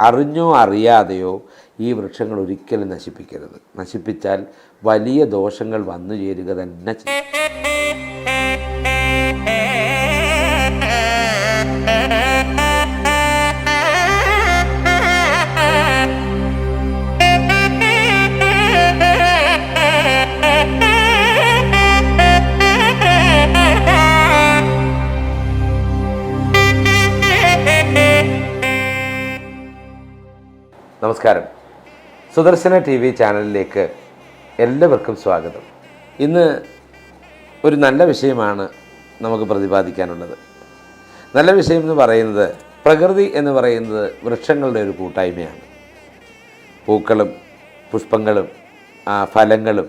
അറിഞ്ഞോ അറിയാതെയോ ഈ വൃക്ഷങ്ങൾ ഒരിക്കലും നശിപ്പിക്കരുത്. നശിപ്പിച്ചാൽ വലിയ ദോഷങ്ങൾ വന്നു ചേരുക തന്നെ ചെയ്യും. നമസ്കാരം. സുദർശന ടി വി ചാനലിലേക്ക് എല്ലാവർക്കും സ്വാഗതം. ഇന്ന് ഒരു നല്ല വിഷയമാണ് നമുക്ക് പ്രതിപാദിക്കാനുള്ളത്. നല്ല വിഷയം എന്ന് പറയുന്നത് പ്രകൃതി എന്ന് പറയുന്നത് വൃക്ഷങ്ങളുടെ ഒരു കൂട്ടായ്മയാണ്. പൂക്കളും പുഷ്പങ്ങളും ഫലങ്ങളും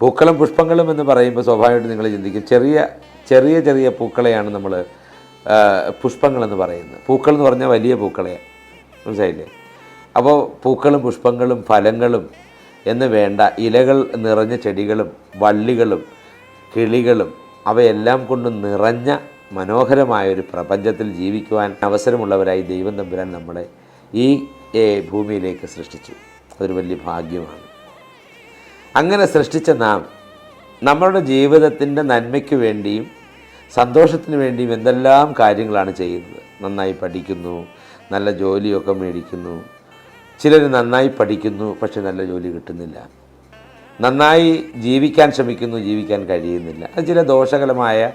പൂക്കളും പുഷ്പങ്ങളും എന്ന് പറയുമ്പോൾ സ്വാഭാവികമായിട്ട് നിങ്ങൾ ചിന്തിക്കും. ചെറിയ ചെറിയ ചെറിയ പൂക്കളെയാണ് നമ്മൾ പുഷ്പങ്ങളെന്ന് പറയുന്നത്. പൂക്കൾ എന്ന് പറഞ്ഞാൽ വലിയ പൂക്കളെയാണ്. മനസ്സിലായില്ലേ? അപ്പോൾ പൂക്കളും പുഷ്പങ്ങളും ഫലങ്ങളും എന്ന് വേണ്ട ഇലകൾ നിറഞ്ഞ ചെടികളും വള്ളികളും കിളികളും അവയെല്ലാം കൊണ്ടും നിറഞ്ഞ മനോഹരമായ ഒരു പ്രപഞ്ചത്തിൽ ജീവിക്കുവാൻ അവസരമുള്ളവരായി ദൈവം തമ്പുരാൻ നമ്മളെ ഈ ഭൂമിയിലേക്ക് സൃഷ്ടിച്ചു. അതൊരു വലിയ ഭാഗ്യമാണ്. അങ്ങനെ സൃഷ്ടിച്ച നാം നമ്മളുടെ ജീവിതത്തിന്റെ നന്മയ്ക്ക് വേണ്ടിയും സന്തോഷത്തിന് വേണ്ടിയും എന്തെല്ലാം കാര്യങ്ങളാണ് ചെയ്യുന്നത്? നന്നായി പഠിക്കുന്നു നല്ല ജോലിയൊക്കെ മേടിക്കുന്നു ചിലർ നന്നായി പഠിക്കുന്നു പക്ഷെ നല്ല ജോലി കിട്ടുന്നില്ല. നന്നായി ജീവിക്കാൻ ശ്രമിക്കുന്നു ജീവിക്കാൻ കഴിയുന്നില്ല. അത് ചില ദോഷകരമായ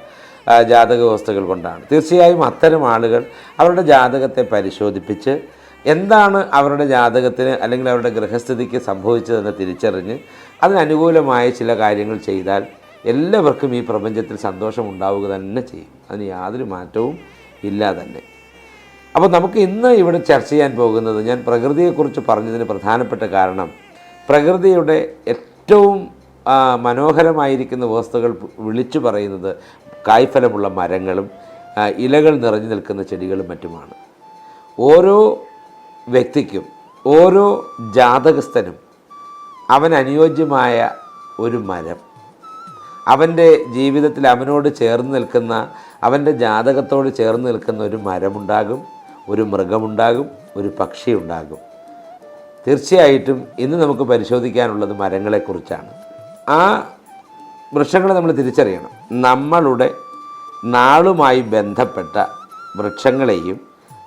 ജാതക വ്യവസ്ഥകൾ കൊണ്ടാണ്. തീർച്ചയായും അത്തരം ആളുകൾ അവരുടെ ജാതകത്തെ പരിശോധിപ്പിച്ച് എന്താണ് അവരുടെ ജാതകത്തിന് അല്ലെങ്കിൽ അവരുടെ ഗൃഹസ്ഥിതിക്ക് സംഭവിച്ചതെന്ന് തിരിച്ചറിഞ്ഞ് അതിനനുകൂലമായ ചില കാര്യങ്ങൾ ചെയ്താൽ എല്ലാവർക്കും ഈ പ്രപഞ്ചത്തിൽ സന്തോഷം ഉണ്ടാവുക തന്നെ ചെയ്യും. അതിന് യാതൊരു മാറ്റവും ഇല്ല തന്നെ. അപ്പോൾ നമുക്ക് ഇന്ന് ഇവിടെ ചർച്ച ചെയ്യാൻ പോകുന്നത് ഞാൻ പ്രകൃതിയെക്കുറിച്ച് പറഞ്ഞതിന് പ്രധാനപ്പെട്ട കാരണം പ്രകൃതിയുടെ ഏറ്റവും മനോഹരമായിരിക്കുന്ന വസ്തുക്കൾ വിളിച്ചു പറയുന്നത് കായ്ഫലമുള്ള മരങ്ങളും ഇലകൾ നിറഞ്ഞു നിൽക്കുന്ന ചെടികളും മറ്റുമാണ്. ഓരോ വ്യക്തിക്കും ഓരോ ജാതകസ്ഥനും അവൻ അനുയോജ്യമായ ഒരു മരം അവന്റെ ജീവിതത്തിൽ അവനോട് ചേർന്ന് നിൽക്കുന്ന അവന്റെ ജാതകത്തോട് ചേർന്ന് നിൽക്കുന്ന ഒരു മരമുണ്ടാകും. ഒരു മൃഗമുണ്ടാകും ഒരു പക്ഷി ഉണ്ടാകും തീർച്ചയായിട്ടും ഇന്ന് നമുക്ക് പരിശോധിക്കാനുള്ളത് മരങ്ങളെക്കുറിച്ചാണ്. ആ വൃക്ഷങ്ങളെ നമ്മൾ തിരിച്ചറിയണം. നമ്മളുടെ നാളുമായി ബന്ധപ്പെട്ട വൃക്ഷങ്ങളെയും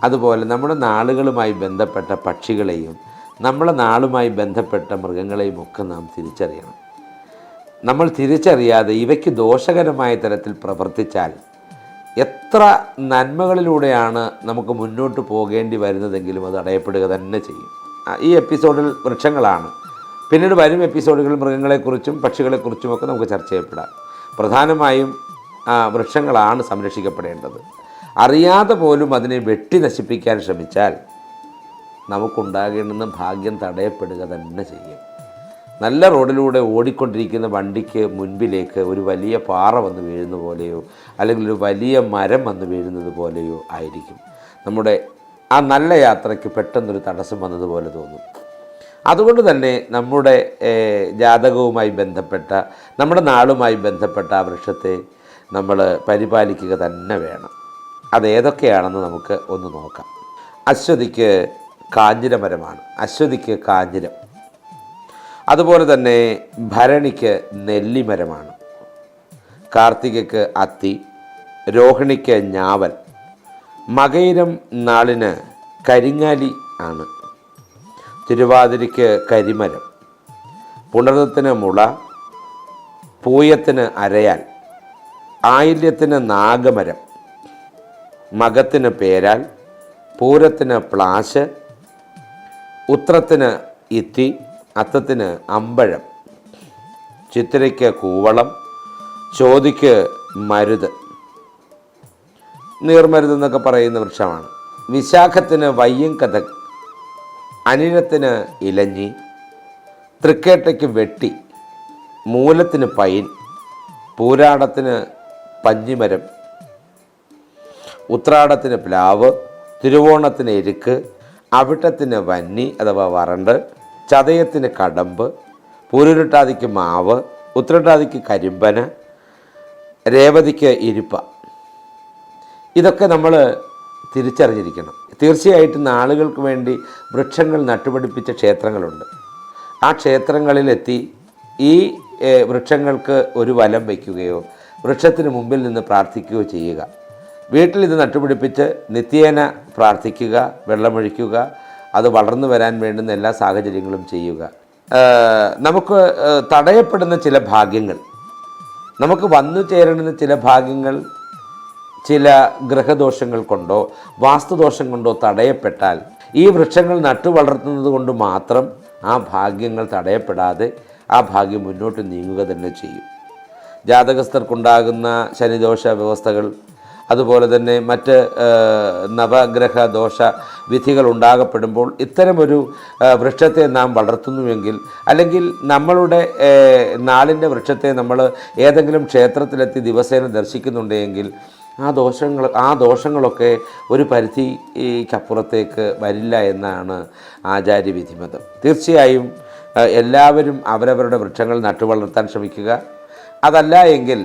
അതുപോലെ നമ്മുടെ നാളുകളുമായി ബന്ധപ്പെട്ട പക്ഷികളെയും നമ്മളെ നാളുമായി ബന്ധപ്പെട്ട മൃഗങ്ങളെയും ഒക്കെ നാം തിരിച്ചറിയണം. നമ്മൾ തിരിച്ചറിയാതെ ഇവയ്ക്ക് ദോഷകരമായ തരത്തിൽ പ്രവർത്തിച്ചാൽ എത്ര നന്മകളിലൂടെയാണ് നമുക്ക് മുന്നോട്ട് പോകേണ്ടി വരുന്നതെങ്കിലും അത് അടയപ്പെടുക തന്നെ ചെയ്യും. ഈ എപ്പിസോഡിൽ വൃക്ഷങ്ങളാണ്. പിന്നീട് വരും എപ്പിസോഡുകളിൽ മൃഗങ്ങളെക്കുറിച്ചും പക്ഷികളെക്കുറിച്ചും ഒക്കെ നമുക്ക് ചർച്ച ചെയ്യപ്പെടാം. പ്രധാനമായും വൃക്ഷങ്ങളാണ് സംരക്ഷിക്കപ്പെടേണ്ടത്. അറിയാതെ പോലും അതിനെ വെട്ടി നശിപ്പിക്കാൻ ശ്രമിച്ചാൽ നമുക്കുണ്ടാകേണ്ടുന്ന ഭാഗ്യം തടയപ്പെടുക തന്നെ ചെയ്യും. നല്ല റോഡിലൂടെ ഓടിക്കൊണ്ടിരിക്കുന്ന വണ്ടിക്ക് മുൻപിലേക്ക് ഒരു വലിയ പാറ വന്ന് വീഴുന്ന പോലെയോ അല്ലെങ്കിൽ ഒരു വലിയ മരം വന്ന് വീഴുന്നത് പോലെയോ ആയിരിക്കും. നമ്മുടെ ആ നല്ല യാത്രയ്ക്ക് പെട്ടെന്നൊരു തടസ്സം വന്നതുപോലെ തോന്നും. അതുകൊണ്ട് തന്നെ നമ്മുടെ ജാതകവുമായി ബന്ധപ്പെട്ട നമ്മുടെ നാളുമായി ബന്ധപ്പെട്ട ആ വൃക്ഷത്തെ നമ്മൾ പരിപാലിക്കുക തന്നെ വേണം. അതേതൊക്കെയാണെന്ന് നമുക്ക് ഒന്ന് നോക്കാം. അശ്വതിക്ക് കാഞ്ഞിരമരമാണ്. അശ്വതിക്ക് കാഞ്ഞിരം. അതുപോലെ തന്നെ ഭരണിക്ക് നെല്ലിമരമാണ്. കാർത്തികയ്ക്ക് അത്തി രോഹിണിക്ക് ഞാവൽ മകയിരം നാളിന് കരിങ്ങാലി ആണ്. തിരുവാതിരയ്ക്ക് കരിമരം പുണർന്നത്തിന് മുള പൂയത്തിന് അരയാൽ ആയില്യത്തിന് നാഗമരം മകത്തിന് പേരാൽ പൂരത്തിന് പ്ലാശ് ഉത്രത്തിന് ഇത്തി അത്തത്തിന് അമ്പഴം ചിത്തിരയ്ക്ക് കൂവളം ചോതിക്ക് മരുത്. നീർമരുത് എന്നൊക്കെ പറയുന്ന വൃക്ഷമാണ്. വിശാഖത്തിന് വയ്യം കഥക് അനിനത്തിന് ഇലഞ്ഞി തൃക്കേട്ടയ്ക്ക് വെട്ടി മൂലത്തിന് പൈൻ പൂരാടത്തിന് പഞ്ഞിമരം ഉത്രാടത്തിന് പ്ലാവ് തിരുവോണത്തിന് എരുക്ക് അവിട്ടത്തിന് വന്നി അഥവാ വറണ്ട് ചതയത്തിന് കടമ്പ് പൂരുരുട്ടാതിക്ക് മാവ് ഉത്രട്ടാതിക്ക് കരിമ്പന രേവതിക്ക് ഇരുപ്പ. ഇതൊക്കെ നമ്മൾ തിരിച്ചറിഞ്ഞിരിക്കണം. തീർച്ചയായിട്ടും നാളുകൾക്ക് വേണ്ടി വൃക്ഷങ്ങൾ നട്ടുപിടിപ്പിച്ച ക്ഷേത്രങ്ങളുണ്ട്. ആ ക്ഷേത്രങ്ങളിലെത്തി ഈ വൃക്ഷങ്ങൾക്ക് ഒരു വലം വയ്ക്കുകയോ വൃക്ഷത്തിന് മുമ്പിൽ നിന്ന് പ്രാർത്ഥിക്കുകയോ ചെയ്യുക. വീട്ടിൽ ഇത് നട്ടുപിടിപ്പിച്ച് നിത്യേന പ്രാർത്ഥിക്കുക വെള്ളമൊഴിക്കുക അത് വളർന്നു വരാൻ വേണ്ടുന്ന എല്ലാ സാഹചര്യങ്ങളും ചെയ്യുക. നമുക്ക് തടയപ്പെടുന്ന ചില ഭാഗ്യങ്ങൾ. നമുക്ക് വന്നു ചേരുന്ന ചില ഭാഗ്യങ്ങൾ ചില ഗ്രഹദോഷങ്ങൾ കൊണ്ടോ വാസ്തുദോഷം കൊണ്ടോ തടയപ്പെട്ടാൽ ഈ വൃക്ഷങ്ങൾ നട്ടു വളർത്തുന്നത് കൊണ്ട് മാത്രം ആ ഭാഗ്യങ്ങൾ തടയപ്പെടാതെ ആ ഭാഗ്യം മുന്നോട്ട് നീങ്ങുക തന്നെ ചെയ്യും. ജാതകസ്ഥർക്കുണ്ടാകുന്ന ശനിദോഷ വ്യവസ്ഥകൾ അതുപോലെ തന്നെ മറ്റ് നവഗ്രഹ ദോഷ വിധികൾ ഉണ്ടാകപ്പെടുമ്പോൾ ഇത്തരമൊരു വൃക്ഷത്തെ നാം വളർത്തുന്നുവെങ്കിൽ അല്ലെങ്കിൽ നമ്മളുടെ നാളിന്റെ വൃക്ഷത്തെ നമ്മൾ ഏതെങ്കിലും ക്ഷേത്രത്തിലെത്തി ദിവസേന ദർശിക്കുന്നുണ്ടെങ്കിൽ ആ ദോഷങ്ങൾ ആ ദോഷങ്ങളൊക്കെ ഒരു പരിധിക്കപ്പുറത്തേക്ക് വരില്ല എന്നാണ് ആചാര്യ വിധിമതം തീർച്ചയായും എല്ലാവരും അവരവരുടെ വൃക്ഷങ്ങൾ നട്ടുവളർത്താൻ ശ്രമിക്കുക. അതല്ല എങ്കിൽ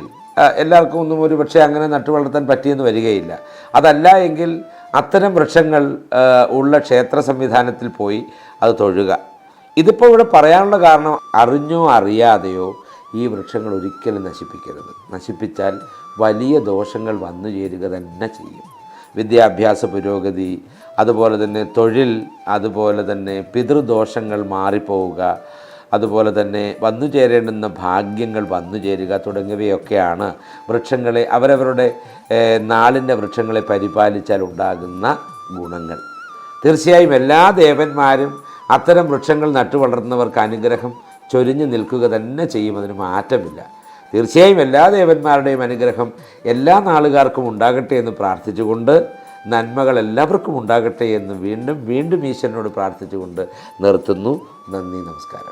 എല്ലാവർക്കും ഒന്നും ഒരു പക്ഷേ അങ്ങനെ നട്ടുവളർത്താൻ പറ്റിയെന്ന് വരികയില്ല. അതല്ല എങ്കിൽ അത്തരം വൃക്ഷങ്ങൾ ഉള്ള ക്ഷേത്ര സംവിധാനത്തിൽ പോയി അത് തൊഴുക. ഇതിപ്പോൾ ഇവിടെ പറയാനുള്ള കാരണം അറിഞ്ഞോ അറിയാതെയോ ഈ വൃക്ഷങ്ങൾ ഒരിക്കലും നശിപ്പിക്കരുത്. നശിപ്പിച്ചാൽ വലിയ ദോഷങ്ങൾ വന്നു ചേരുക തന്നെ ചെയ്യും. വിദ്യാഭ്യാസ പുരോഗതി അതുപോലെ തന്നെ തൊഴിൽ അതുപോലെ തന്നെ പിതൃദോഷങ്ങൾ മാറിപ്പോവുക അതുപോലെ തന്നെ വന്നു ചേരേണ്ടുന്ന ഭാഗ്യങ്ങൾ വന്നു ചേരുക തുടങ്ങിയവയൊക്കെയാണ് വൃക്ഷങ്ങളെ അവരവരുടെ നാളിന്റെ വൃക്ഷങ്ങളെ പരിപാലിച്ചാൽ ഉണ്ടാകുന്ന ഗുണങ്ങൾ. തീർച്ചയായും എല്ലാ ദേവന്മാരും അത്തരം വൃക്ഷങ്ങൾ നട്ടു വളർത്തുന്നവർക്ക് അനുഗ്രഹം ചൊരിഞ്ഞു നിൽക്കുക തന്നെ ചെയ്യും അതിന് മാറ്റമില്ല. തീർച്ചയായും എല്ലാ ദേവന്മാരുടെയും അനുഗ്രഹം എല്ലാ നാളുകാർക്കും ഉണ്ടാകട്ടെ എന്ന് പ്രാർത്ഥിച്ചുകൊണ്ട് നന്മകൾ എല്ലാവർക്കും ഉണ്ടാകട്ടെ എന്ന് വീണ്ടും വീണ്ടും ഈശ്വരനോട് പ്രാർത്ഥിച്ചുകൊണ്ട് നിർത്തുന്നു. നന്ദി നമസ്കാരം.